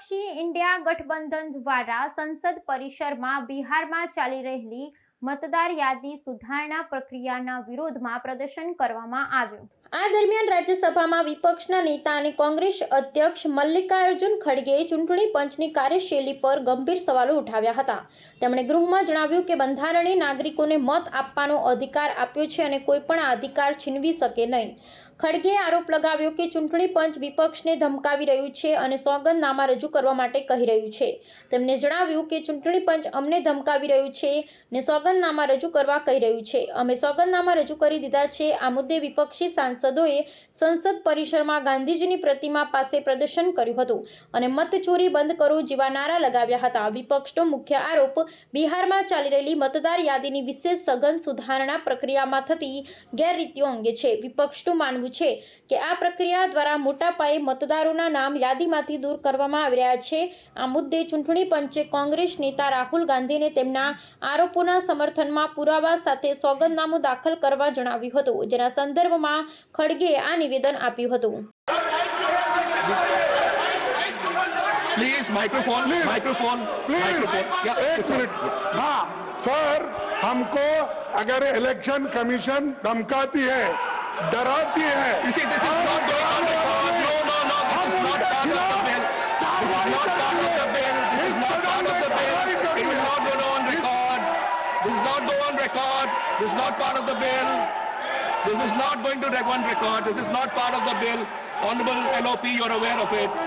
Party India ગઠબંધન દ્વારા સંસદ પરિસરમાં બિહારમાં ચાલી રહેલી મતદાર યાદી સુધારણા પ્રક્રિયાના વિરોધમાં પ્રદર્શન કરવામાં આવ્યું. આ દરમિયાન રાજ્યસભામાં વિપક્ષના નેતા અને કોંગ્રેસ અધ્યક્ષ મલ્લિકાર્જુન ખડગેએ ચૂંટણી પંચની કાર્યશૈલી પર ગંભીર સવાલો ઉઠાવ્યા હતા. તેમણે ગૃહમાં જણાવ્યું કે બંધારણે નાગરિકોને મત આપવાનો અધિકાર આપ્યો છે અને કોઈ પણ અધિકાર છીનવી શકે નહીં. ખડગેએ આરોપ લગાવ્યો કે ચૂંટણી પંચ વિપક્ષને ધમકાવી રહ્યું છે અને સોગંદનામા રજૂ કરવા માટે કહી રહ્યું છે. તેમણે જણાવ્યું કે ચૂંટણી પંચ અમને ધમકાવી રહ્યું છે ને સોગંદનામા રજૂ કરવા કહી રહ્યું છે. અમે સોગંદનામા રજૂ કરી દીધા છે. આ મુદ્દે વિપક્ષી સાંસદોએ સંસદ પરિસરમાં ગાંધીજીની પ્રતિમા પાસે પ્રદર્શન કર્યું હતું અને મતચોરી બંધ કરો જેવા નારા લગાવ્યા હતા. વિપક્ષનો મુખ્ય આરોપ બિહારમાં ચાલી રહેલી મતદાર યાદીની વિશેષ સઘન સુધારણા પ્રક્રિયામાં થતી ગેરરીતિઓ અંગે છે. વિપક્ષનું માનવું છે કે આ પ્રક્રિયા દ્વારા મોટા પાયે મતદારોના નામ યાદીમાંથી દૂર કરવામાં આવી રહ્યા છે આ મુદ્દે ચૂંટણી પંચે કોંગ્રેસ નેતા રાહુલ ગાંધીને તેમના આરોપોના સમર્થનમાં પુરાવા સાથે સોગંદનામું દાખલ કરવા જણાવ્યું હતું જેના સંદર્ભમાં ખડગેએ આ નિવેદન આપ્યું હતું please microphone microphone please microphone या एक मिनट हाँ सर हमको अगर इलेक्शन कमीशन धमकाती है डराती है You see, this is not going on record. No, no, no. This is not part of the bill. This is not part of the bill. This is not part of the bill. It will not go on record. This is not go on record. This is not part of the bill. This is not going to go on record. This is not part of the bill. Honorable LOP, you're aware of it.